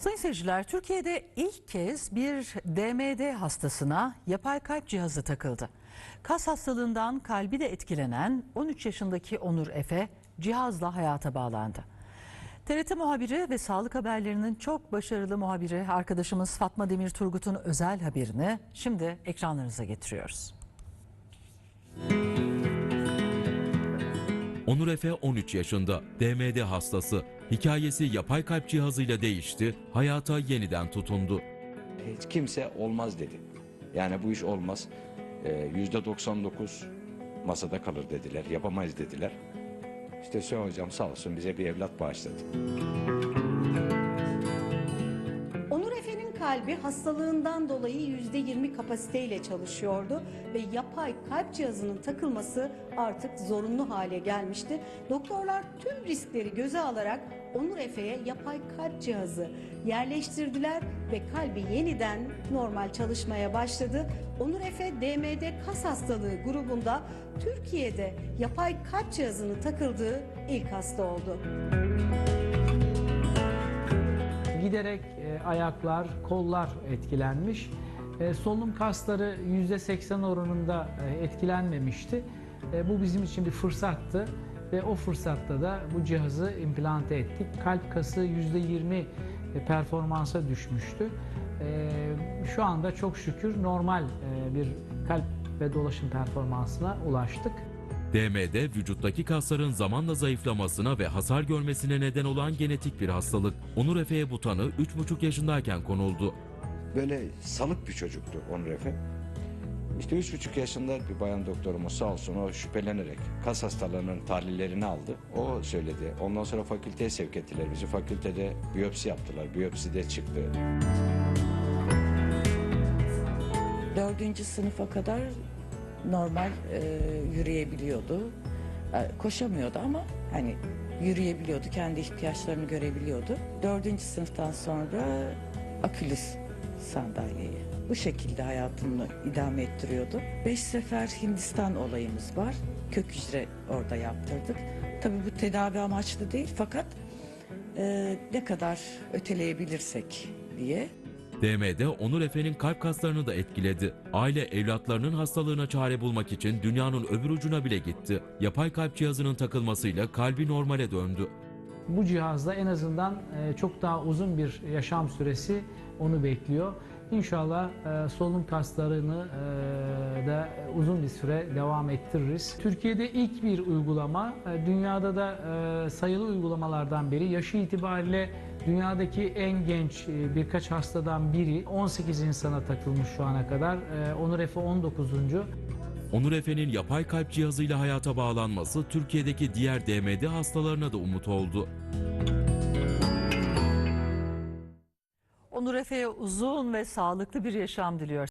Sayın seyirciler, Türkiye'de ilk kez bir DMD hastasına yapay kalp cihazı takıldı. Kas hastalığından kalbi de etkilenen 13 yaşındaki Onur Efe cihazla hayata bağlandı. TRT muhabiri ve sağlık haberlerinin çok başarılı muhabiri arkadaşımız Fatma Demir Turgut'un özel haberini şimdi ekranlarınıza getiriyoruz. Onur Efe 13 yaşında, DMD hastası. Hikayesi yapay kalp cihazıyla değişti, hayata yeniden tutundu. Hiç kimse olmaz dedi. Yani bu iş olmaz. Ee, Yüzde 99 masada kalır dediler. Yapamayız dediler. İşte Hüseyin hocam sağ olsun bize bir evlat bağışladı. Kalbi hastalığından dolayı %20 kapasiteyle çalışıyordu ve yapay kalp cihazının takılması artık zorunlu hale gelmişti. Doktorlar tüm riskleri göze alarak Onur Efe'ye yapay kalp cihazı yerleştirdiler ve kalbi yeniden normal çalışmaya başladı. Onur Efe DMD kas hastalığı grubunda Türkiye'de yapay kalp cihazının takıldığı ilk hasta oldu. Giderek e, ayaklar, kollar etkilenmiş. E, solunum kasları %80 oranında e, etkilenmemişti. E, bu bizim için bir fırsattı ve o fırsatta da bu cihazı implante ettik. Kalp kası %20 performansa düşmüştü. E, şu anda çok şükür normal e, bir kalp ve dolaşım performansına ulaştık. DMD vücuttaki kasların zamanla zayıflamasına ve hasar görmesine neden olan genetik bir hastalık. Onur Efe'ye bu tanı 3,5 yaşındayken konuldu. Böyle salık bir çocuktu Onur Efe. İşte üç buçuk yaşında bir bayan doktorumuz sağ olsun o şüphelenerek kas hastalığının tahlillerini aldı. O söyledi. Ondan sonra fakülteye sevk ettiler bizi. Fakültede biyopsi yaptılar. Biyopsi de çıktı. Dördüncü sınıfa kadar normal e, yürüyebiliyordu. E, koşamıyordu ama hani yürüyebiliyordu, kendi ihtiyaçlarını görebiliyordu. Dördüncü sınıftan sonra akülüs sandalyeyi. Bu şekilde hayatını idame ettiriyordu. Beş sefer Hindistan olayımız var. Kök hücre orada yaptırdık. Tabii bu tedavi amaçlı değil fakat e, ne kadar öteleyebilirsek diye DMD Onur Efe'nin kalp kaslarını da etkiledi. Aile evlatlarının hastalığına çare bulmak için dünyanın öbür ucuna bile gitti. Yapay kalp cihazının takılmasıyla kalbi normale döndü. Bu cihazla en azından e, çok daha uzun bir yaşam süresi onu bekliyor. İnşallah e, solunum kaslarını e, da uzun bir süre devam ettiririz. Türkiye'de ilk bir uygulama, dünyada da sayılı uygulamalardan biri. Yaşı itibariyle dünyadaki en genç e, birkaç hastadan biri. 18 insana takılmış şu ana kadar. E, Onur Efe 19. Onur Efe'nin yapay kalp cihazıyla hayata bağlanması Türkiye'deki diğer DMD hastalarına da umut oldu. Onur Efe'ye uzun ve sağlıklı bir yaşam diliyor.